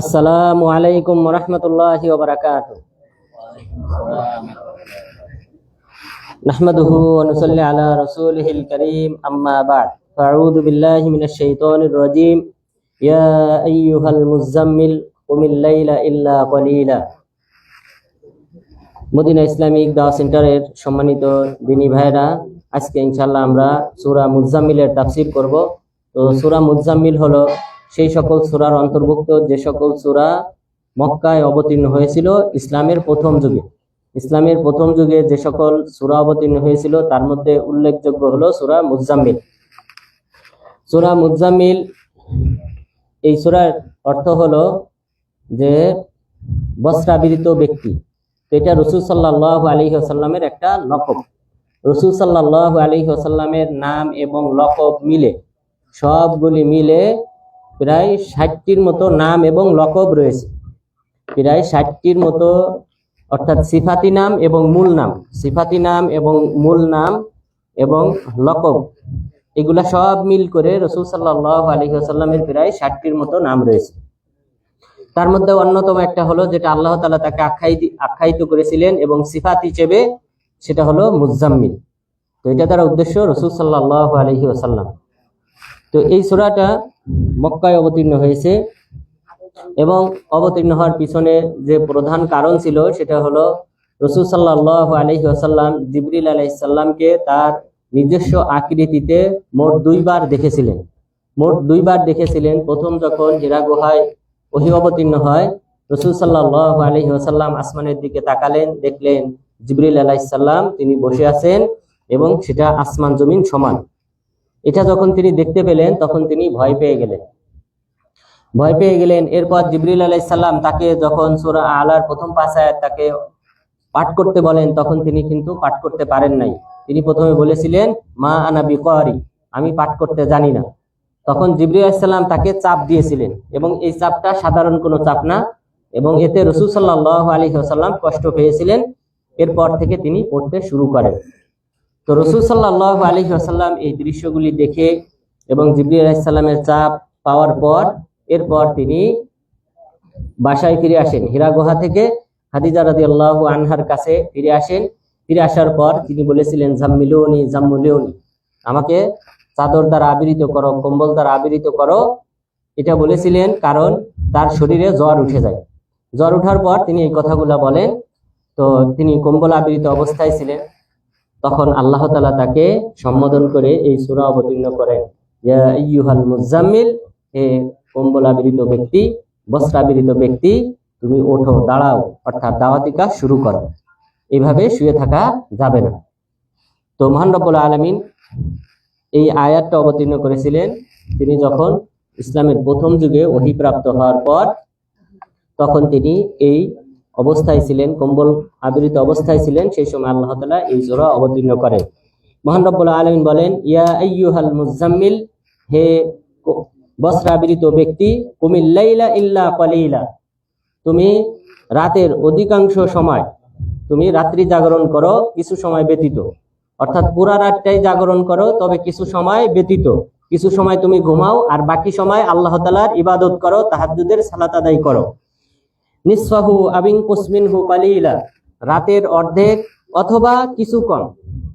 আসসালামু আলাইকুম রহমতুল্লাহ ওবরাকাত نحمده ونصلي على رسوله الكريم أما بعد فأعوذ بالله من الشيطان الرجيم يا أيها المزمل قم الليل إلا قليلا মদিনা ইসলামিক দাওয়া সেন্টারের সম্মানিত দিনী ভাইরা আজকে ইনশাল্লাহ আমরা সূরা মুজাম্মিলের তাফসীর করব তো সূরা মুজাম্মিল হলো সেই সকল সূরার অন্তর্ভুক্ত যে সকল সূরা মক্কায় অবতীর্ণ হয়েছিল ইসলামের প্রথম যুগে। ইসলামের প্রথম যুগে যে সকল সূরা অবতীর্ণ হয়েছিল, তার মধ্যে উল্লেখযোগ্য হলো সুরা মুজাম্মিল। সুরা মুজাম্মিল, এই সূরার অর্থ হলো যে বস্ত্রাবৃত ব্যক্তি। এটা রসুল সাল্লাহ আলী আসাল্লামের একটা লকব। রসুল সাল্লাহ আলী আসাল্লামের নাম এবং লকব মিলে, সবগুলি মিলে প্রায় ষাটটির মতো নাম এবং লকব রয়েছে। প্রায় ষাটটির মতো অর্থাৎ সিফাতি নাম এবং মূল নাম। সিফাতি নাম এবং মূল নাম এবং লকব। এগুলা সব মিল করে রসুল সাল্লাহ আলী আসাল্লামের প্রায় ষাটটির মতো নাম রয়েছে। তার মধ্যে অন্যতম একটা হলো যেটা আল্লাহ তালা তাকে আখ্যায়ি আখ্যায়িত করেছিলেন এবং সিফাত হিসেবে সেটা হলো মুজাম্মিল। তো এটা তার উদ্দেশ্য রসুল সাল্লাহ আলহি আসাল্লাম এই সুরাটা মক্কায় অবতীর্ণ হয়েছে এবং অবতীর্ণ হওয়ার পিছনে যে প্রধান কারণ ছিল, সেটা হলো রসুল সাল্লাহ আলহি আসাল্লাম জিবরিল আলাইসাল্লামকে তার নিজস্ব আকৃতিতে মোট দুইবার দেখেছিলেন। মোট দুইবার দেখেছিলেন। প্রথম যখন হীরা গুহায় ওহি অবতীর্ণ হয়, রসুল সাল্লাহ আলহি আসাল্লাম আসমানের দিকে তাকালেন, দেখলেন জিবরিল আলাইসাল্লাম তিনি বসে আছেন এবং সেটা আসমান জমিন সমান। এটা যখন তিনি দেখতে পেলেন, তখন তিনি ভয় পেয়ে গেলেন। ভয় পেয়ে গেলেন। এরপর জিবরিল আলাইসাল্লাম তাকে যখন সুরা আলার প্রথম পাশায় তাকে পাঠ করতে বলেন, তখন তিনি কিন্তু পাঠ করতে পারেন নাই। তিনি প্রথমে বলেছিলেন, মা আনা বিকরি, আমি পাঠ করতে জানি না। তখন জিবরি আলাইসাল্লাম তাকে চাপ দিয়েছিলেন এবং এই চাপটা সাধারণ কোনো চাপ না এবং এতে রসুল সাল্লাহ আলী আসাল্লাম কষ্ট পেয়েছিলেন। এরপর থেকে তিনি পড়তে শুরু করেন। তো রসুল সাল্লাহ আলী আসাল্লাম এই দৃশ্যগুলি দেখে এবং জিবরি আলাইসাল্লামের চাপ পাওয়ার পর, এরপর তিনি বাসায় ফিরে আসেন। হীরা গুহা থেকে হাদিজা রাদি আল্লাহ আনহার কাছে ফিরে আসেন। ফিরে আসার পর তিনি বলেছিলেন জাম্মিলিউনি জাম্মুলিউনি আমাকে চাদর দ্বারা আবৃত করো, কম্বল দ্বারা আবৃত করো। এটা বলেছিলেন কারণ তার শরীরে জ্বর উঠে যায়। জ্বর উঠার পর তিনি এই কথাগুলা বলেন। তো তিনি কম্বল আবৃত অবস্থায় ছিলেন। তখন আল্লাহ তালা তাকে সম্বোধন করে এই সুরা অবতীর্ণ করেন। ইয়ুহাল মুজাম্মিল হে কম্বল আবৃত ব্যক্তি, বস্ত্রাবৃত ব্যক্তি, তুমি ওঠো, দাঁড়াও, অর্থাৎ দাওয়াতি কাজ শুরু করো। এইভাবে শুয়ে থাকা যাবে না। তো মহান আলমিন এই আয়াতটা অবতীর্ণ করেছিলেন। তিনি যখন ইসলামের প্রথম যুগে অহিপ্রাপ্ত হওয়ার পর, তখন তিনি এই অবস্থায় ছিলেন, কম্বল আবৃত অবস্থায় ছিলেন, সেই সময় আল্লাহ তালা এই জোড়া অবতীর্ণ করেন। মহান রব্বুল আলমিন বলেন, ইয়া মুজাম্মিল হে বস্ত্রাবৃত ব্যক্তি কুমিল্লাইলা ইল্লা কলিলা তুমি রাতের অধিকাংশ সময়, তুমি রাত্রি জাগরণ করো, কিছু সময় ব্যতীত। অর্থাৎ পুরা রাতটাই জাগরণ করো, তবে কিছু সময় ব্যতীত। কিছু সময় তুমি ঘুমাও, আর বাকি সময় আল্লাহ তালার ইবাদত করো তাহাজুদের সালাত আদায় করো। নিসফাহু আবিং কুসমিন হু কালিলা। রাতের অর্ধেক অথবা কিছু কম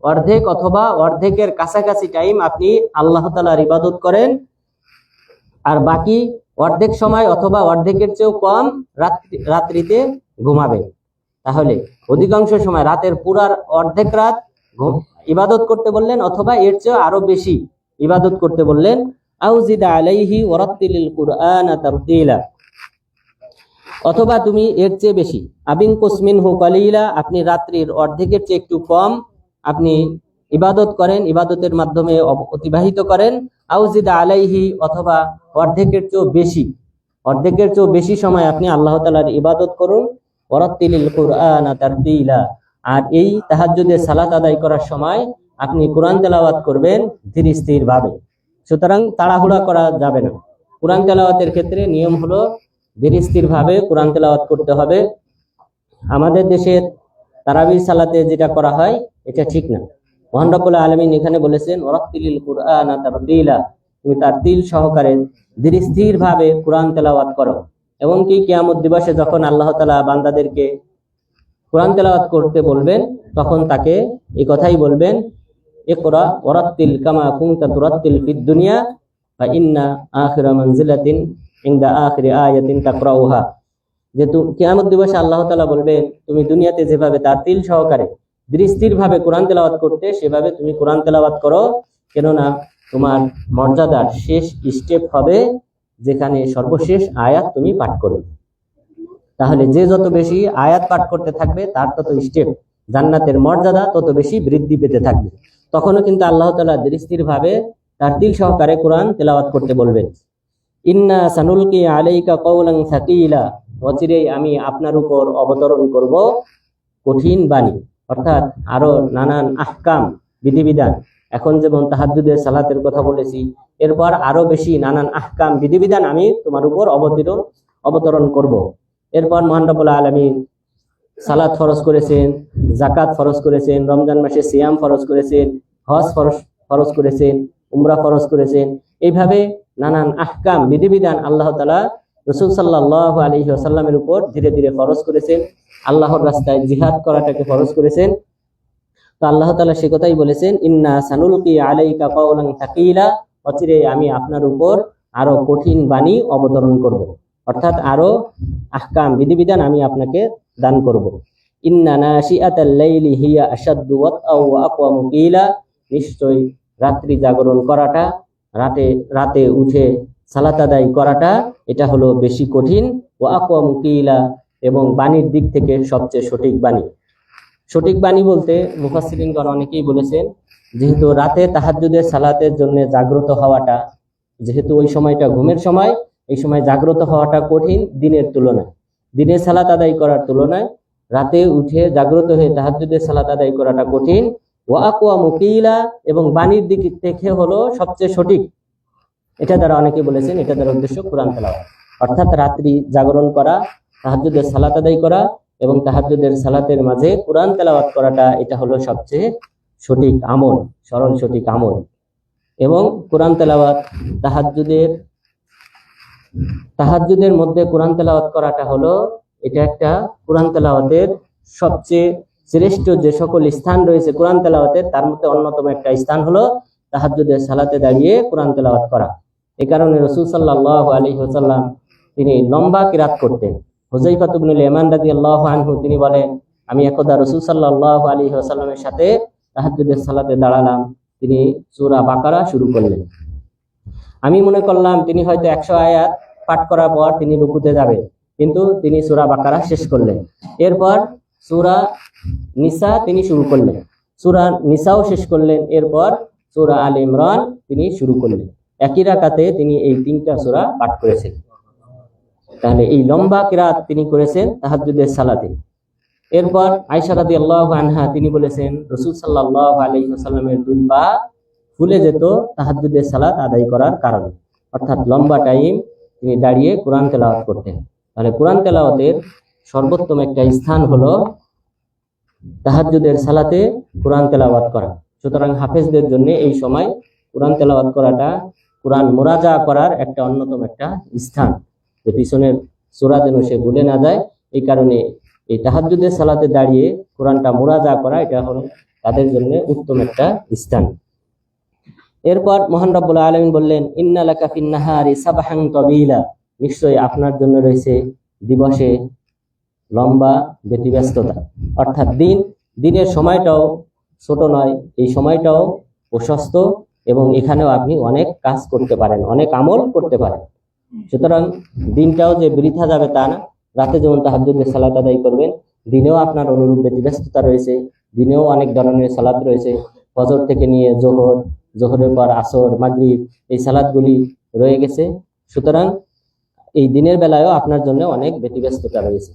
অর্ধেক অথবা অর্ধেকের কাছাকাছি টাইম আপনি আল্লাহ তালার ইবাদত করেন। আর বাকি অর্ধেক সময় অথবা অর্ধেকের চেয়েও কম রাত্রি রাত্রিতে ঘুমাবে তাহলে অধিকাংশ সময় রাতের পুরার অর্ধেক রাত ইবাদত করতে বললেন অথবা এর চেয়ে আরও বেশি ইবাদত করতে বললেন। আউজিদা আলাইহি ওরাত্তিলিল কুরআন তারতিলা অথবা তুমি এর চেয়ে বেশি। আবিন কুসমিন হু কালিলা, আপনি রাত্রির অর্ধেকের চেয়ে একটু কম। আপনি ইবাদত করেন, ইবাদতের মাধ্যমে অতিবাহিত করেন। আউজিদা আলাইহি, অথবা অর্ধেকের চেয়েও বেশি। অর্ধেকের চেয়েও বেশি সময় আপনি আল্লাহ তালার ইবাদত করুন। আর এই তাহাজ্জুদের সালাত আদায় করার সময় আপনি কোরআন তেলাওয়াত করবেন ধীর স্থির ভাবে সুতরাং তাড়াহুড়া করা যাবে না। কোরআন তেলাওয়াতের ক্ষেত্রে নিয়ম হলো ধীর ভাবে কোরআন তেলাওয়াত করতে হবে। আমাদের দেশের তারাবির সালাতে যেটা করা হয়, এটা ঠিক না। মহান আলমিন এখানে বলেছেন তুমি তার তিল সহকারে ধীরস্থির ভাবে কোরআন তেলাওয়াত করো। এবং কি কিয়ামত দিবসে যখন আল্লাহ তালা বান্দাদেরকে কোরআন তেলাওয়াত করতে বলবেন, তখন তাকে এই কথাই বলবেন, ইকরা ওরাত্তিল কামা কুনতা তুরাত্তিল ফিদ দুনিয়া বা ইন্না আখিরা মানজিলাতিন ইনদা আখিরি আয়াতিন তাকরাউহা। যে কিয়ামত দিবসে আল্লাহ তুমি দুনিয়াতে যেভাবে তার তিল সহকারে কোরআন তেলাওয়াত করতে, সেভাবে তুমি কোরআন তেলাওয়াত করো। কেননা তোমার মর্যাদার শেষ স্টেপ হবে যেখানে সর্বশেষ আয়াত তুমি পাঠ করবে। তাহলে যে যত বেশি আয়াত পাঠ করতে থাকবে, তার তত স্টেপ। জান্নাতের মর্যাদা তত বেশি বৃদ্ধি পেতে থাকবে। তখনও কিন্তু আল্লাহ তালা দৃষ্টির ভাবে তার তিল সহকারে কোরআন তেলাওয়াত করতে বলবেন। ইন্না সানুলকি আলাইকা কৌলাং সাকিলা অচিরেই আমি আপনার উপর অবতরণ করব কঠিন বাণী, অর্থাৎ আরও নানান আহকাম, বিধিবিধান। এখন যেমন তাহাজ্জুদের সালাতের কথা বলেছি, এরপর আরও বেশি নানান আহকাম, বিধিবিধান আমি তোমার উপর অবতীর্ণ অবতরণ করব। এরপর মহান রব্বুল আলামিন সালাত ফরজ করেছেন জাকাত ফরজ করেছেন, রমজান মাসে সিয়াম ফরজ করেছেন, হজ ফরজ ফরজ করেছেন উমরা ফরজ করেছেন। এইভাবে নানান আহকাম, বিধিবিধান আল্লাহ তালা রসুল সাল্লাহ আলহি আসাল্লামের উপর ধীরে ধীরে ফরজ করেছেন। আল্লাহর রাস্তায় জিহাদ করাটাকে ফরজ করেছেন। তো আল্লাহ তালা সে কথাই বলেছেন, ইন্না সানুলকি আলাইকা কাউলাং তাকিলা অচিরে আমি আপনার উপর আরও কঠিন বাণী অবতরণ করব। অর্থাৎ আরও আহকাম, বিধিবিধান আমি আপনাকে দান করব। ইন্না নাশিআতাল লাইলি হিয়া আশাদ্দু ওয়া আকওয়ামু কিলা নিশ্চয় রাত্রি জাগরণ করাটা, রাতে রাতে উঠে সালাত আদায় করাটা, এটা হলো বেশি কঠিন। ও আকওয়ামু কিলা, এবং বাণীর দিক থেকে সবচেয়ে সঠিক বাণী। সঠিক বাণী বলতে মুফাসসিরিনগণ অনেকেই বলেছেন, যেহেতু রাতে তাহাজ্জুদের সালাতের জন্য জাগ্রত হওয়াটা, যেহেতু ওই সময়টা ঘুমের সময়, এই সময় জাগ্রত হওয়াটা কঠিন দিনের তুলনায়। দিনে সালাত আদায় করার তুলনায় রাতে উঠে জাগ্রত হয়ে তাহাজ্জুদের সালাত আদায় করাটা কঠিন ওয়া মুকিলা এবং বাণীর দিক থেকে হলো সবচেয়ে সঠিক। এটা দ্বারা অনেকে বলেছেন, এটা দ্বারা উদ্দেশ্য কোরআন তেলাওয়াত। অর্থাৎ রাত্রি জাগরণ করা, তাহাজ্জুদের সালাত আদায় করা, এবং তাহাজ্জুদের সালাতের মাঝে কোরআন তেলাওয়াত করাটা এটা হলো সবচেয়ে সঠিক আমল, সরল সঠিক আমল। এবং কোরআন তেলাওয়াত, তাহাজ্জুদের তাহাজ্জুদের মধ্যে কোরআন তেলাওয়াত করাটা হলো, এটা একটা কোরআন তেলাওয়াতের সবচেয়ে শ্রেষ্ঠ যে সকল স্থান রয়েছে কোরআন তেলাওয়াতের তার মধ্যে অন্যতম একটা স্থান হলো তাহাজ্জুদের সালাতে দাঁড়িয়ে কোরআন তেলাওয়াত করা। এই কারণে রসুল সাল্লাহ আলী হোসাল্লাম তিনি লম্বা কিরাত করতেন। হুজাইফা তুবনুল ইমান রাজি আল্লাহ আনহু, তিনি বলেন, আমি একদা রসুল সাল্লাহ আলী হোসাল্লামের সাথে তাহাজ্জুদের সালাতে দাঁড়ালাম। তিনি সূরা বাকারা শুরু করলেন। আমি মনে করলাম, তিনি হয়তো একশো আয়াত পাঠ করার পর তিনি রুকুতে যাবেন। কিন্তু তিনি সূরা বাকারা শেষ করলেন। এরপর সূরা নিসা তিনি শুরু করলেন। সুরা নিসাও শেষ করলেন, এরপর সূরা আল ইমরান তিনি শুরু করলেন। একই রাকাতে তিনি এই তিনটা সূরা পাঠ করেছেন। তাহলে এই লম্বা কিরাত তিনি করেছেন তাহাজ্জুদের সালাতে। এরপর আয়সা রাদিয়াল্লাহু আনহা তিনি বলেছেন, রসুল সাল্লাল্লাহু আলাইহি ওয়াসাল্লামের দুই পা ফুলে যেত তাহাজ্জুদের সালাত আদায় করার কারণে। অর্থাৎ লম্বা টাইম তিনি দাঁড়িয়ে কোরআন তেলাওয়াত করতেন। তাহলে কোরআন তেলাওয়াতের সর্বোত্তম একটা স্থান হলো তাহাজ্জুদের সালাতে কোরআন তেলাওয়াত করা। সুতরাং হাফেজদের জন্য এই সময় কোরআন তেলাওয়াত করাটা কোরআন মোরাজা করার একটা অন্যতম একটা স্থান। যে পিছনের সূরা যেন সে ভুলে না যায়, এই কারণে এই তাহাজ্জুদের সালাতে দাঁড়িয়ে কোরআনটা মোরাজা করা, এটা হলো তাদের জন্য উত্তম একটা স্থান। এরপর মহান রব্বুল আলমিন বললেন ইন্না লাকা ফিন নাহারি সাবাহান তবিলা। নিশ্চয়ই আপনার জন্য রয়েছে দিবসে লম্বা ব্যতিব্যস্ততা। অর্থাৎ দিন, দিনের সময়টাও ছোট নয়, এই সময়টাও প্রশস্ত এবং এখানেও আপনি অনেক কাজ করতে পারেন, অনেক আমল করতে পারেন। সুতরাং দিনটাও যে বৃথা যাবে তা না। রাতে যেমন তাহাজ্জুদের সালাত আদায় করবেন, দিনেও আপনার অনুরূপ ব্যতিব্যস্ততা রয়েছে, দিনেও অনেক ধরনের সালাত রয়েছে। ফজর থেকে নিয়ে জোহর, জোহরের পর আসর, মাগরিব, এই সালাদগুলি রয়ে গেছে। সুতরাং এই দিনের বেলায়ও আপনার জন্য অনেক ব্যতিব্যস্ততা রয়েছে।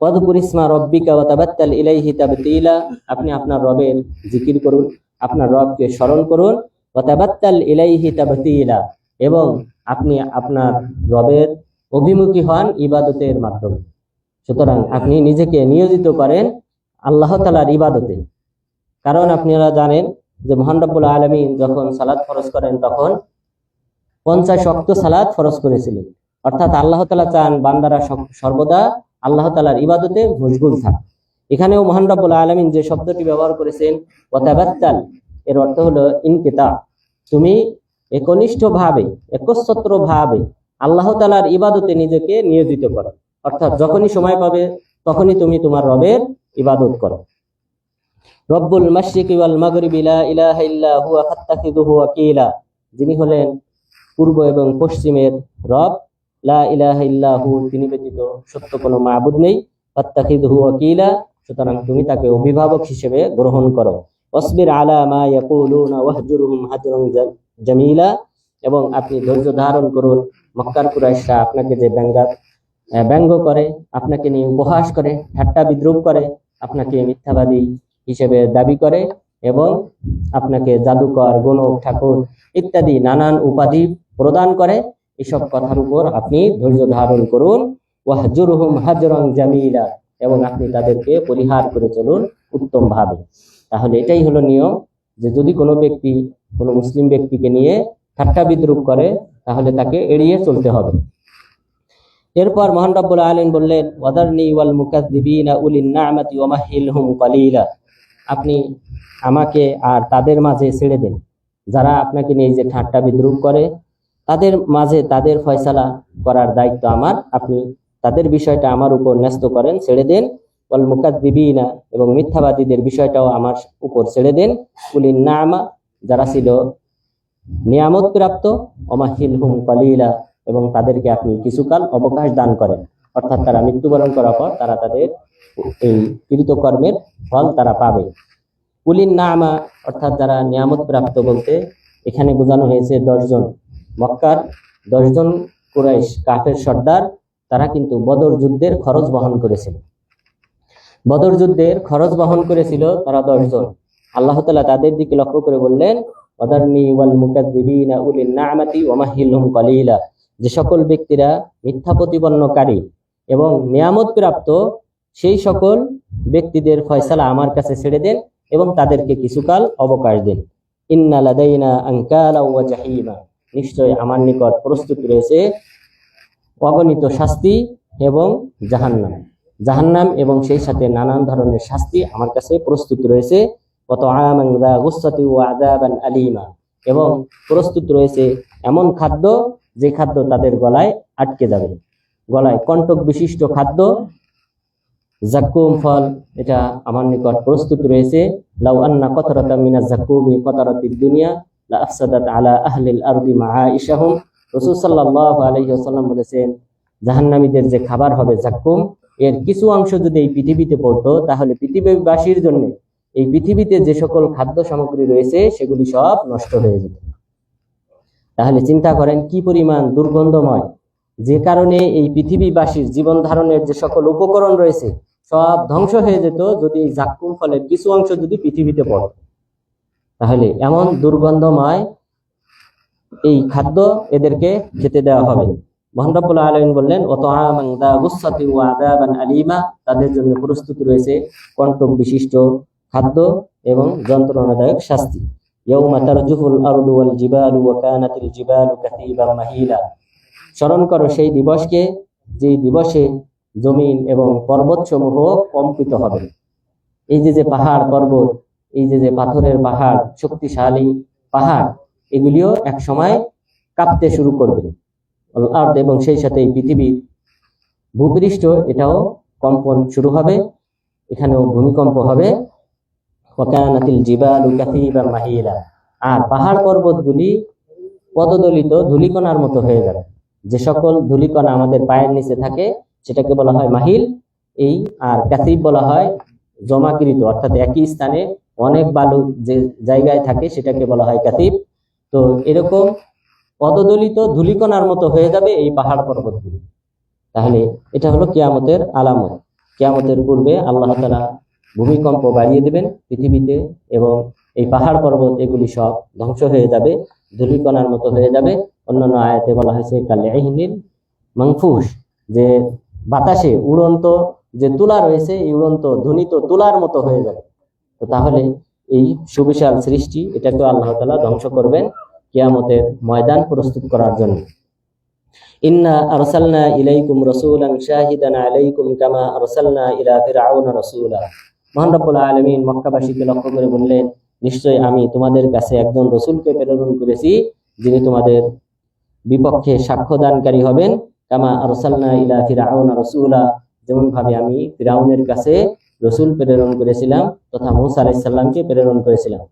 ওয়াদকুর রব্বিকা ওয়া তাবাত্তাল ইলাইহি তাবতিলা, আপনি আপনার রবের জিকির করুন, আপনার রবকে স্মরণ করুন, ওয়া তাবাত্তাল ইলাইহি তাবতিলা, এবং আপনি আপনার রবের অভিমুখী হন ইবাদতের মাধ্যমে। সুতরাং আপনি নিজেকে নিয়োজিত করেন আল্লাহ তালার ইবাদতে। কারণ আপনারা জানেন যে মহান রব্বুল আলমিন যখন সালাদ ফরজ করেন তখন পঞ্চাশ শক্ত সালাদ ফরজ করেছিলেন। অর্থাৎ আল্লাহ তালা চান বান্দারা সর্বদা আল্লাহ তালার ইবাদতে মশগুল থাক। এখানেও মহান রব্বুল আলমিন যে শব্দটি ব্যবহার করেছেন ওয়াতাবাত্তাল এর অর্থ হলো ইনকিতা। তুমি একনিষ্ঠ ভাবে আল্লাহ তালার ইবাদতে নিজেকে নিয়োজিত করো। অর্থাৎ যখনই সময় পাবে তখনই তুমি তোমার রবের ইবাদত করো। রব্বুল মাশরিকি ওয়াল মাগরিবি লা ইলাহা ইল্লা হুয়া ফাত্তাখিযুহু ওয়াকিলা। যিনি হলেন পূর্ব এবং পশ্চিমের রব, লা ইলাহা ইল্লা হু তিনি ব্যতীত সত্য কোনো মাবুদ নেই, ফাত্তাখিযুহু ওয়াকিলা, সুতরাং তুমি তাকে অভিভাবক হিসেবে গ্রহণ করো। অসবির আলা জামিলা, এবং আপনি ধৈর্য ধারণ করুন। মক্কার কুরাইশরা আপনাকে যে ব্যঙ্গা ব্যঙ্গ করে, আপনাকে নিয়ে উপহাস করে, ঠাট্টা বিদ্রুপ করে, আপনাকে মিথ্যাবাদী হিসেবে দাবি করে এবং আপনাকে জাদুকর গণক ঠাকুর ইত্যাদি নানান উপাধি প্রদান করে। এসব কথার উপর আপনি ধৈর্য ধারণ করুন। ওয়াহজুরহুম হাজরং জামিলা এবং আপনি তাদেরকে পরিহার করে চলুন উত্তম ভাবে তাহলে এটাই হলো নিয়ম যে যদি কোনো ব্যক্তি, কোনো মুসলিম ব্যক্তিকে নিয়ে ঠাট্টা বিদ্রুপ করে, তাহলে তাকে এড়িয়ে চলতে হবে। এরপর মহান রব্বুল আলামিন বললেন, ওয়াদারনি ওয়াল মুকাজ্জিবিনা উলিন না'মাতি ওয়া মাহিলহুম কালিলা। আপনি আমাকে আর তাদের মাঝে ছেড়ে দেন। যারা আপনাকে নিয়ে যে ঠাট্টা বিদ্রুপ করে, তাদের মাঝে তাদের ফয়সালা করার দায়িত্ব আমার। আপনি তাদের বিষয়টা আমার উপর ন্যস্ত করেন, ছেড়ে দেন। ওয়াল মুকাদ্দিবিনা এবং মিথ্যাবাদীদের বিষয়টাও আমার উপর ছেড়ে দেন। কুলিন নামা, যারা ছিল নিয়ামত প্রাপ্ত অমাহিল হুম কলিলা, এবং তাদেরকে আপনি কিছুকাল অবকাশ দান করেন। অর্থাৎ তারা মৃত্যুবরণ করার পর তারা তাদের এই কৃতকর্মের ফল তারা পাবে। কুলিন নামা, অর্থাৎ যারা নিয়ামত প্রাপ্ত বলতে, এখানে বোঝানো হয়েছে দশজন। মক্কার দশজন কুরাইশ, কাফের সর্দার, তারা কিন্তু বদর যুদ্ধের খরচ বহন করেছিল। বদর যুদ্ধের খরচ বহন করেছিল তারা দশজন। আল্লাহ তালা তাদের দিকে লক্ষ্য করে বললেন যে সকল ব্যক্তিরা মিথ্যা প্রতিপন্নকারী এবং নিয়ামত প্রাপ্ত সেই সকল ব্যক্তিদের ফয়সালা আমার কাছে ছেড়ে দেন এবং তাদেরকে কিছুকাল অবকাশ দেন। ইন্না লাদাইনা আনকালা ওয়া জাহিমা। নিশ্চয় আমার নিকট প্রস্তুত রয়েছে অগণিত শাস্তি এবং জাহান্নাম। জাহান্নাম এবং সেই সাথে নানান ধরনের শাস্তি আমার কাছে প্রস্তুত রয়েছে। কত আলিমা। এবং প্রস্তুত রয়েছে এমন খাদ্য যে খাদ্য তাদের গলায় আটকে যাবে। গলায় কণ্টক বিশিষ্ট খাদ্য জাক্কুম ফল, এটা আমার নিকট প্রস্তুত রয়েছে। লাউ আন্না কতরতা মিনা জাক্কুমি কতরতির দুনিয়া লা আফসাদাত আলা আহলিল আরদি মাআইশাহুম। রাসূল সাল্লাল্লাহু আলাইহি ওয়াসাল্লাম বলেছেন, জাহান্নামীদের যে খাবার হবে জাক্কুম এর কিছু অংশ যদি এই পৃথিবীতে পড়তো, তাহলে পৃথিবীবাসীর জন্য এই পৃথিবীতে যে সকল খাদ্য সামগ্রী রয়েছে, সেগুলি সব নষ্ট হয়ে যেত। তাহলে চিন্তা করেন, কি পরিমাণ দুর্গন্ধময় যে কারণে এই পৃথিবীবাসীর জীবন ধারণের যে সকল উপকরণ রয়েছে, সব ধ্বংস হয়ে যেত যদি এই ফলের কিছু অংশ যদি পৃথিবীতে পড়ত। তাহলে এমন দুর্গন্ধময় এই খাদ্য এদেরকে খেতে দেওয়া হবে। মহানরবুল্লাহ আলমিন বললেন অত আলিমা। তাদের জন্য প্রস্তুত রয়েছে কণ্টক বিশিষ্ট খাদ্য এবং যন্ত্রণাদায়ক শাস্তি। আরদু ওয়াল জিবালু ওয়া কানাতিল জিবালু কাতিবাম মাহিলা। স্মরণ করো সেই দিবসকে যে দিবসে জমিন এবং পর্বতসমূহ কম্পিত হবে। এই যে যে পাহাড় পর্বত এই যে যে পাথরের পাহাড় শক্তিশালী পাহাড় এগুলিও এক সময় কাঁপতে শুরু করবে। আর্থ এবং সেই সাথে এই পৃথিবীর ভূপৃষ্ঠ এটাও কম্পন শুরু হবে এখানেও ভূমিকম্প হবে। জিবালু কাসিবাম মাহিলা আর পাহাড় পর্বতগুলি পদদলিত ধূলিকণার মতো হয়ে যাবে। যে সকল ধূলিকণা আমাদের পায়ের নিচে থাকে, সেটাকে বলা হয় মাহিল, এই আর কাসিব বলা হয় জমাকৃত, অর্থাৎ একই স্থানে অনেক বালু যে জায়গায় থাকে সেটাকে বলা হয় কাসিব। তো এরকম পদদলিত ধূলিকণার মতো হয়ে যাবে এই পাহাড় পর্বতগুলি। তাহলে এটা হলো কিয়ামতের আলামত। কিয়ামতের পূর্বে আল্লাহ তালা ভূমিকম্প বাড়িয়ে দেবেন পৃথিবীতে এবং এই পাহাড় পর্বত এগুলি সব ধ্বংস হয়ে যাবে, ধূলিকণার মতো হয়ে যাবে। অন্যান্য আয়াতে বলা হয়েছে কালেহিনীর মাংফুস যে বাতাসে উড়ন্ত যে তুলা রয়েছে, এই উড়ন্ত ধ্বনিত তুলার মতো হয়ে যাবে। তো তাহলে এই সুবিশাল সৃষ্টি, এটাকে আল্লাহ তালা ধ্বংস করবেন কিয়ামতের ময়দান প্রস্তুত করার জন্য। ইন্না আরসালনা ইলাইকুম রাসূলান শাহিদান আলাইকুম কামা আরসালনা ইলা ফিরআউনা রাসূলা। মহান আলামিন মক্কাবাসীকে লক্ষ্য করে বললেন, নিশ্চয় আমি তোমাদের কাছে একজন রসুলকে প্রেরণ করেছি, যিনি তোমাদের বিপক্ষে সাক্ষ্যদানকারী হবেন কামা আরসালনা ইলা ফিরআউনা রাসূলা। যেমন ভাবে আমি ফিরাউনের কাছে রসুল প্রেরণ করেছিলাম তথা মুসা আলাইসাল্লামকে প্রেরণ করেছিলাম।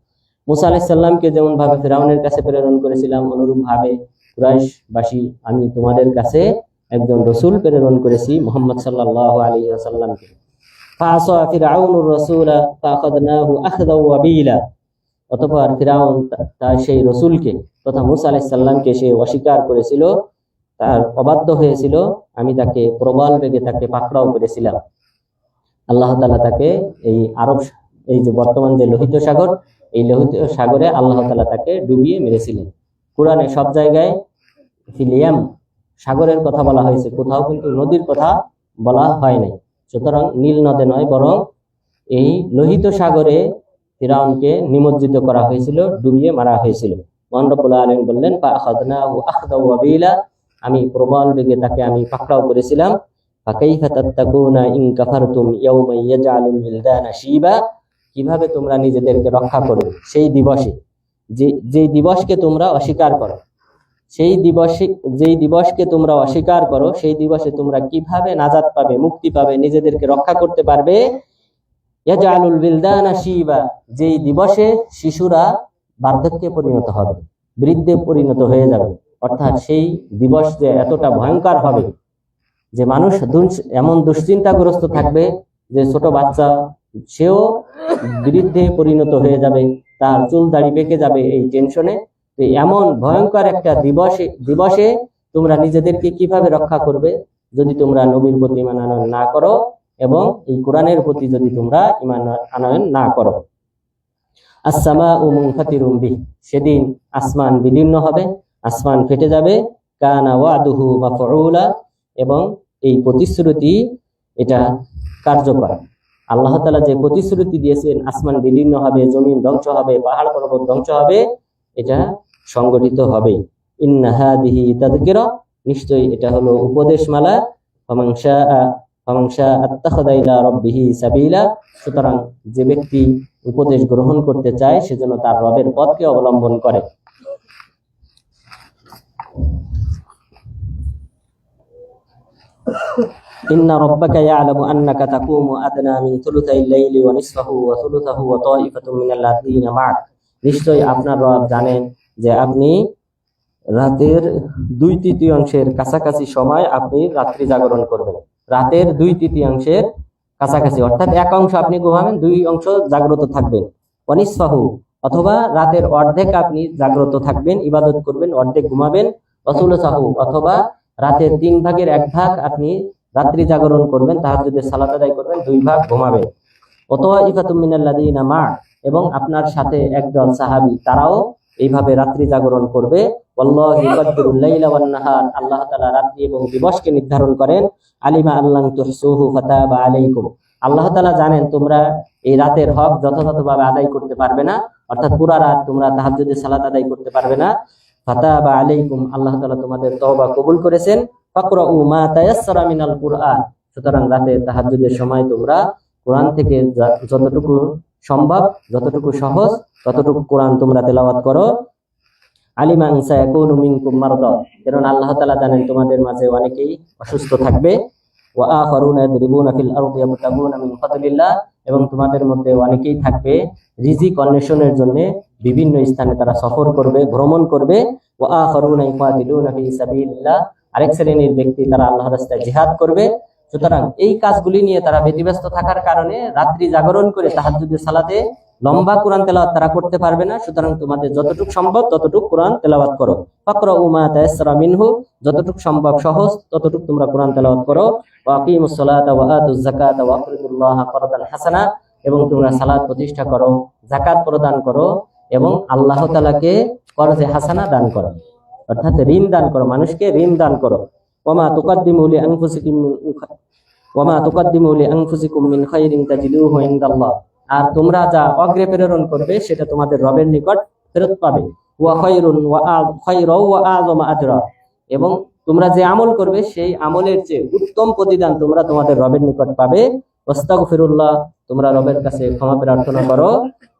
মুসা আলাইসাল্লামকে যেমন ভাবে ফিরাউনের কাছে প্রেরণ করেছিলাম অনুরূপ ভাবে কুরাইশবাসী, আমি তোমাদের কাছে একজন রসুল প্রেরণ করেছি মোহাম্মদ সাল্লাহ আলী আসাল্লামকে ফাসা ফিরাউনুর রাসূলা ফাখাদনাহু আখদাও ওয়াবিলা। অতঃপর ফিরাউন তার সেই রসুলকে তথা মুসা আলাইহিস সালামকে সে অস্বীকার করেছিল তার অবাধ্য হয়েছিল আমি তাকে প্রবল বেগে তাকে পাকড়াও করেছিলাম। আল্লাহ তাআলা তাকে এই আরব এই যে বর্তমান যে লোহিত সাগর এই লোহিত সাগরে আল্লাহ তালা তাকে ডুবিয়ে মেরেছিলেন। কোরআনে সব জায়গায় ফিলিয়াম সাগরের কথা বলা হয়েছে কোথাও কিন্তু নদীর কথা বলা হয় নাই। সুতরাং নীল নদে নয় বরং এই লোহিত সাগরে ফিরাউনকে নিমজ্জিত করা হয়েছিল, ডুবিয়ে মারা হয়েছিল। মহান রব্বুল আলামিন বললেন আমি প্রবল বেগে তাকে আমি পাকড়াও করেছিলাম। কীভাবে তোমরা নিজেদেরকে রক্ষা করবে? সেই দিবসে, যে যেই দিবসকে তোমরা অস্বীকার করো, সেই দিবসে যেই দিবসকে তোমরা অস্বীকার করো, সেই দিবসে তোমরা কীভাবে নাজাদ পাবে, মুক্তি পাবে, নিজেদেরকে রক্ষা করতে পারবে ইয়াজআলুল বিলদানা শিবা। যেই দিবসে শিশুরা বার্ধক্যে পরিণত হবে, বৃদ্ধে পরিণত হয়ে যাবে, অর্থাৎ সেই দিবস যে এতটা ভয়ঙ্কর হবে, যে মানুষ এমন দুশ্চিন্তাগ্রস্ত থাকবে যে ছোট বাচ্চা সেও বৃদ্ধে পরিণত হয়ে যাবে, তার চুল দাড়ি পেকে যাবে এই টেনশনে। এমন ভয়ঙ্কর একটা দিবসে দিবসে তোমরা নিজেদেরকে কীভাবে রক্ষা করবে, যদি তোমরা নবীর প্রতি আনয়ন না করো এবং এই কোরআনের প্রতি যদি তোমরা ইমান আনয়ন না করো। আসামা ও বিহ। সেদিন আসমান বিদীর্ণ হবে, আসমান ফেটে যাবে। কানা ওয়াদুহু মাফউলা এবং এই প্রতিশ্রুতি এটা কার্যকর। আল্লাহ তালা যে প্রতিশ্রুতি দিয়েছেন, আসমান বিদীর্ণ হবে, জমিন ধ্বংস হবে, পাহাড় পর্বত ধ্বংস হবে, এটা সংগঠিত হবে। ইন্না হাদিহি তাযকিরা, নিশ্চয়ই এটা হলো উপদেশমালা। শাআ ফামান শাআ আত্তাখাযা ইলা রাব্বিহি সাবিলা সুতরাং যে ব্যক্তি উপদেশ গ্রহণ করতে চায় সেজন্য তার রবের পথকে অবলম্বন করে إن ربك يعلم أنك تقوم أدنى من ثلثي الليل ونصفه وثلثه وطائفة من الذين معك নিশ্চয়ই আপনার রব জানেন যে আপনি রাতের দুই তৃতীয়াংশের কাছাকাছি সময় আপনি রাত্রি জাগরণ করবেন রাতের দুই তৃতীয়াংশের কাছাকাছি। অর্থাৎ এক অংশ আপনি ঘুমাবেন, দুই অংশ জাগ্রত থাকবেন। অনিসফাহু অথবা রাতের অর্ধেক আপনি জাগ্রত থাকবেন, ইবাদত করবেন, অর্ধেক ঘুমাবেন সাহু অথবা রাতের তিন ভাগের এক ভাগ আপনি রাত্রি জাগরণ করবেন তাহার যদি সালাত আদায় করবেন, দুই ভাগ ঘুমাবেন। অথবা ইফাতুম মিনাল্লাদিনা মা এবং আপনার সাথে একদল সাহাবি, তারাও এইভাবে রাত্রি জাগরণ করবে। আল্লাহ তাআলা রাত্রি এবং দিবসকে নির্ধারণ করেন। আলিমা আল্লাহ আলাইকুম। আল্লাহ তালা জানেন তোমরা এই রাতের হক যথাযথভাবে আদায় করতে পারবে না। অর্থাৎ পুরা রাত তোমরা তাহাজ্জুদের সালাত আদায় করতে পারবে না। ফাতাবা আলাইকুম। আল্লাহ তালা তোমাদের তওবা কবুল করেছেন। ফাকরাউ মা সুতরাং রাতে তাহাজ্জুদের সময় তোমরা কোরআন থেকে যতটুকু সম্ভব, যতটুকু সহজ ততটুকু কোরআন তোমরা তেলাওয়াত করো মারদা। কারণ আল্লাহ তাআলা জানেন তোমাদের মাঝে অনেকেই অসুস্থ থাকবে। ওয়া ফিল আরদি ইয়াবতাগুনা মিন ফাদলিল্লাহ। এবং তোমাদের মধ্যে অনেকেই থাকবে রিজিক অন্বেষণের জন্য বিভিন্ন স্থানে তারা সফর করবে, ভ্রমণ করবে। ওয়া আখারুনা ইফাদিলুনা ফি সাবিলিল্লাহ। আরেক শ্রেণির ব্যক্তি তারা আল্লাহর রাস্তায় জিহাদ করবে। সুতরাং এই কাজগুলি নিয়ে তারা ব্যতিব্যস্ত থাকার কারণে রাত্রি জাগরণ করে তাহাজ্জুদের সালাতে লম্বা কোরআন তেলাওয়াত তারা করতে পারবে না, সুতরাং তোমাদের যতটুকু সম্ভব ততটুকু কোরআন তেলাওয়াত করো। ফাকরা উমা তায়াসসারা মিনহু, যতটুকু সম্ভব সহজ ততটুকু তোমরা কোরআন তেলাওয়াত করো। ওয়া আকিমুস সালাতা ওয়া আতুজ যাকাতা ওয়া আকরিদুল্লাহ করদান হাসানা, এবং তোমরা সালাত প্রতিষ্ঠা করো, যাকাত প্রদান করো, এবং আল্লাহ তাআলাকে করজে হাসানা দান করো। অর্থাৎ ঋণ দান করো, মানুষকে ঋণ দান করো। ওমা তুকাদ্দিমু লি আনফুসিকুম ওমা তুকাদ্দিমু লি আনফুসিকুম মিন খাইরিন তাজিদুহু ইনদাল্লাহ। আর তোমরা যা অগ্রে প্রেরণ করবে, সেটা তোমাদের রবের নিকট ফেরত পাবে। এবং তোমরা যে আমল করবে, সেই আমলের চেয়ে উত্তম প্রতিদান তোমরা তোমাদের রবের নিকট পাবে। ওয়াস্তাগফিরুল্লাহ, তোমরা রবের কাছে ক্ষমা প্রার্থনা করো।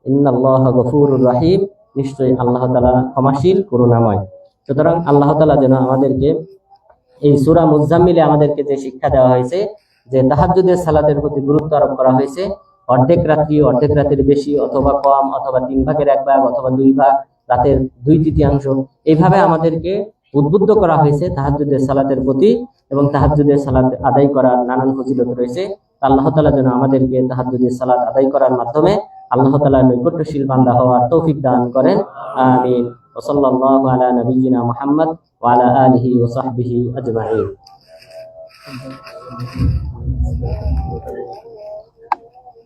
ইন্নাল্লাহ গফুরুর রাহিম। নিশ্চয়ই আল্লাহ তাআলা ক্ষমাশীল, করুণাময়। সুতরাং আল্লাহ তাআলা যেন আমাদেরকে এই সূরা মুজাম্মিলে আমাদেরকে যে শিক্ষা দেওয়া হয়েছে, যে তাহাজ্জুদের সালাতের প্রতি গুরুত্ব আরোপ করা হয়েছে অর্ধেক রাত্রি, অর্ধেক রাতের বেশি, অথবা কম, অথবা তিন ভাগের এক ভাগ, অথবা দুই ভাগ, রাতের দুই তৃতীয়াংশ। এইভাবে আমাদেরকে উদ্বুদ্ধ করা হয়েছে তাহাজুদের সালাতের প্রতি এবং তাহাজুদের সালাত আদায় করার নানান ফজিলত রয়েছে। আল্লাহ তালা যেন আমাদেরকে তাহাজুদের সালাত আদায় করার মাধ্যমে আল্লাহ তালা নৈকট্যশীল বান্দা হওয়ার তৌফিক দান করেন। আমিন। নবীনা মোহাম্মদ ওয়ালা আলহি ওসাহবিহি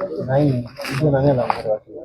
नाही इथे नाही लागणार वाटलं